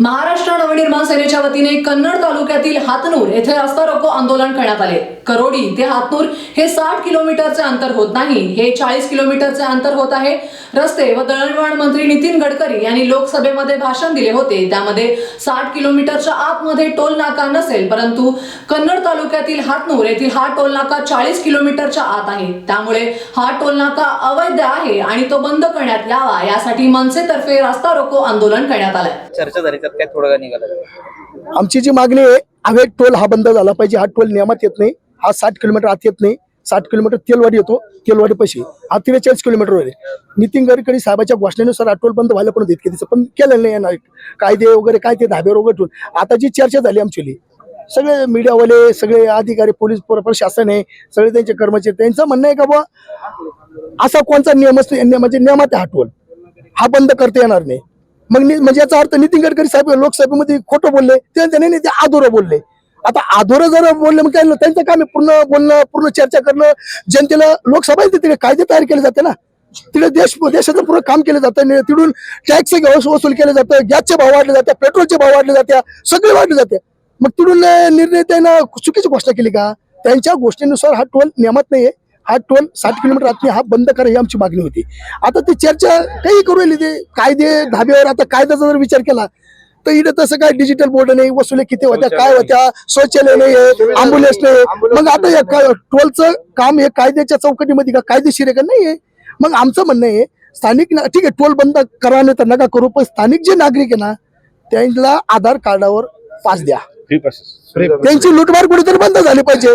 महाराष्ट्र नवनिर्माण सेनेच्या वतीने कन्नड तालुक्यातील हातनूर येथे रस्ता रोको आंदोलन करण्यात आले. करोडी ते हातनूर हे साठ किलोमीटरचे अंतर होत नाही. हे चाळीस किलोमीटरचे अंतर होत आहे. रस्ते व दळणवळण मंत्री नितीन गडकरी यांनी लोकसभेमध्ये भाषण दिले होते. त्यामध्ये साठ किलोमीटरच्या आतमध्ये टोल नाका नसेल परंतु कन्नड तालुक्यातील हातनूर येथील हा टोल नाका चाळीस किलोमीटरच्या आत आहे. त्यामुळे हा टोल नाका अवैध आहे आणि तो बंद करण्यात यावा यासाठी मनसेतर्फे रस्ता रोको आंदोलन करण्यात आलंय. चर्चा झाली त्यात काय थोडं निघालं. आमची जी मागणी आहे हवे टोल हा बंद झाला पाहिजे. हा टोल नियमात येत नाही. हा साठ किलोमीटर आत येत नाही. साठ किलोमीटर तेलवाडी येतो. तेलवाडी पैसे. हा त्रेचाळीस किलोमीटर वर नितीन गडकरी साहेबाच्या घोषणेनुसार हा बंद व्हायला पण देत तिचं पण केलं नाही यांना. कायदे वगैरे काय ते धाब्यावर वगैरे ठेवून. आता जी चर्चा झाली आमची सगळे मीडियावाले सगळे अधिकारी पोलीस प्रशासन आहे. सगळे त्यांचे कर्मचारी त्यांचं म्हणणं आहे का बुवा असा कोणता नियम असतो? म्हणजे नियमात आहे हा टोल हा बंद करता येणार नाही. मग म्हणजे याचा अर्थ नितीन गडकरी साहेब लोकसभेमध्ये खोटं बोलले. ते नाही ते आधोरं बोलले. आता आधोर जर बोलले मग काय त्यांचं काम आहे पूर्ण बोलणं पूर्ण चर्चा करणं. जनतेला लोकसभा तिकडे कायदे तयार केले जाते ना. तिकडे देश देशाचं पूर्ण काम केलं जातं तिकडून टॅक्स वसूल केलं जातं गॅसचे भाव वाढले जाते पेट्रोलचे भाव वाढले जाते सगळे वाढले जाते. मग तिकडून निर्णय त्यांना चुकीची घोषणा केली का? त्यांच्या गोष्टीनुसार हा टोल नियमात नाहीये. हा टोल साठ किलोमीटर आतनी हा बंद करा ही आमची मागणी होती. आता ती चर्चा काही करू राहिली ते. कायदे धाब्यावर आता कायद्याचा जर विचार केला तर इथे तसं काय डिजिटल बोर्ड नाही वसुली किती होत्या काय होत्या शौचालय नाही. अँब्युलन्स नाही मग आता या टोलचं काम हे कायद्याच्या चौकटीमध्ये का कायदेशीर आहे का? नाहीये. मग आमचं म्हणणं आहे स्थानिक ना- ठीक आहे टोल बंद करा नाही तर नका करू पण स्थानिक जे नागरिक आहे ना त्यांना आधार कार्डावर पास द्या. त्यांची लुटमार कुठेतरी बंद झाली पाहिजे.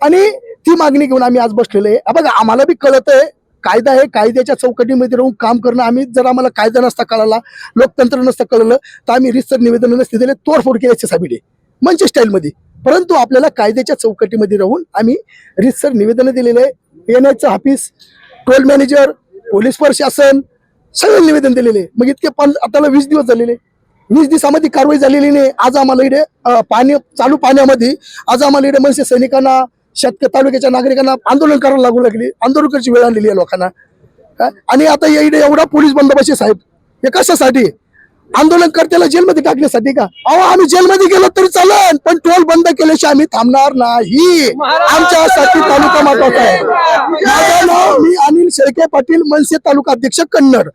आणि ती मागणी घेऊन आम्ही आज बसलेलो आहे. बघा आम्हाला बी कळत आहे कायदा आहे कायद्याच्या चौकटीमध्ये राहून काम करणं आम्ही जर आम्हाला कायदा नसता कळाला लोकतंत्र नसतं कळलं तर आम्ही रिसर निवेदन नसते दिले तोडफोड केल्याचे साबिडे मंच म्हणजे स्टाईलमध्ये परंतु आपल्याला कायद्याच्या चौकटीमध्ये राहून आम्ही रिसर निवेदनं दिलेले आहे. N H office toll manager police प्रशासन सगळे निवेदन दिलेले मग इतके पण आताला वीस दिवस झालेले वीस दिवसामध्ये कारवाई झालेली नाही. आज आम्हाला इकडे पाणी चालू पाण्यामध्ये आज आम्हाला इकडे मनसे सैनिकांना शेतकरी तालुक्याच्या नागरिकांना आंदोलन करायला लागू लागली. आंदोलन करायची वेळ आणलेली आहे लोकांना. काय? आणि आता एवढा पोलीस बंदोबस्त साहेब. हे कशासाठी? आंदोलनकर्त्याला जेलमध्ये टाकण्यासाठी का? अहो आम्ही जेलमध्ये गेलो तरी चालेल पण टोल बंद केल्याशिवाय आम्ही थांबणार नाही. आमच्यासाठी तालुका महत्त्वाचा आहे. माझं नाव मी अनिल शेळके पाटील मनसे तालुका अध्यक्ष कन्नड.